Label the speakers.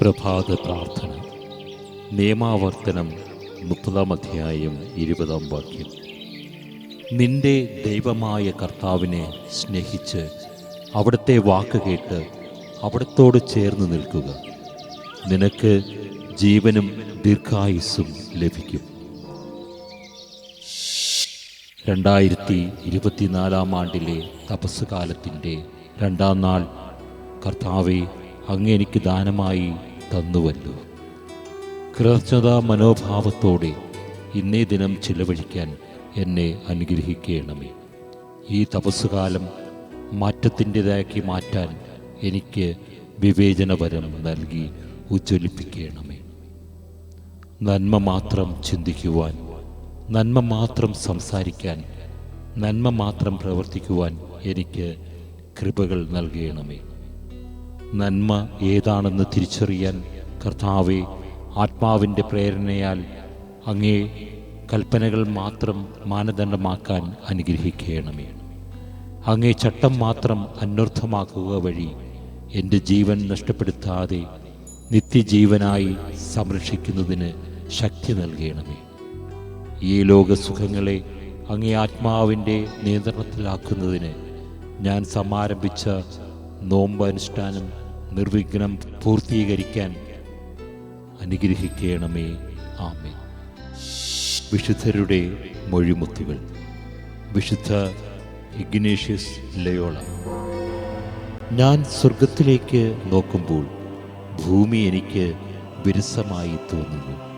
Speaker 1: പ്രഭാത പ്രാർത്ഥന. നിയമാവർത്തനം മുപ്പതാം അധ്യായം ഇരുപതാം വാക്യം. നിന്റെ ദൈവമായ കർത്താവിനെ സ്നേഹിച്ച് അവിടുത്തെ വാക്ക് കേട്ട് അവിടത്തോട് ചേർന്ന് നിൽക്കുക. നിനക്ക് ജീവനും ദീർഘായുസ്സും ലഭിക്കും. രണ്ടായിരത്തി ഇരുപത്തിനാലാം ആണ്ടിലെ തപസ്സുകാലത്തിന്റെ രണ്ടാം നാൾ കർത്താവെ അങ്ങ് എനിക്ക് ദാനമായി തന്നുവല്ലോ. കൃതജ്ഞതാ മനോഭാവത്തോടെ ഇന്നേ ദിനം ചിലവഴിക്കാൻ എന്നെ അനുഗ്രഹിക്കണമേ. ഈ തപസ്സുകാലം മാറ്റത്തിന്റെതാക്കി മാറ്റാൻ എനിക്ക് വിവേചനപരം നൽകി ഉജ്ജ്വലിപ്പിക്കണമേ. നന്മ മാത്രം ചിന്തിക്കുവാൻ നന്മ മാത്രം സംസാരിക്കാൻ നന്മ മാത്രം പ്രവർത്തിക്കുവാൻ എനിക്ക് കൃപകൾ നൽകണമേ. നന്മ ഏതാണെന്ന് തിരിച്ചറിയാൻ കർത്താവെ ആത്മാവിന്റെ പ്രേരണയാൽ അങ്ങേ കൽപ്പനകൾ മാത്രം മാനദണ്ഡമാക്കാൻ അനുഗ്രഹിക്കണമേ. അങ്ങേ ചട്ടം മാത്രം അന്വർത്ഥമാക്കുക വഴി എന്റെ ജീവൻ നഷ്ടപ്പെടുത്താതെ നിത്യജീവനായി സംരക്ഷിക്കുന്നതിന് ശക്തി നൽകണമേ. ഈ ലോകസുഖങ്ങളെ അങ്ങേ ആത്മാവിന്റെ നിയന്ത്രണത്തിലാക്കുന്നതിന് ഞാൻ സമാരംഭിച്ച നോമ്പ് അനുഷ്ഠാനം നിർവിഘ്നം പൂർത്തീകരിക്കാൻ അനുഗ്രഹിക്കണമേ. ആമേ വിശുദ്ധരുടെ മൊഴിമുത്തുകൾ. വിശുദ്ധ ഇഗ്നേഷ്യസ് ലയോള ഞാൻ സ്വർഗത്തിലേക്ക് നോക്കുമ്പോൾ ഭൂമി എനിക്ക് വിരസമായി തോന്നുന്നു.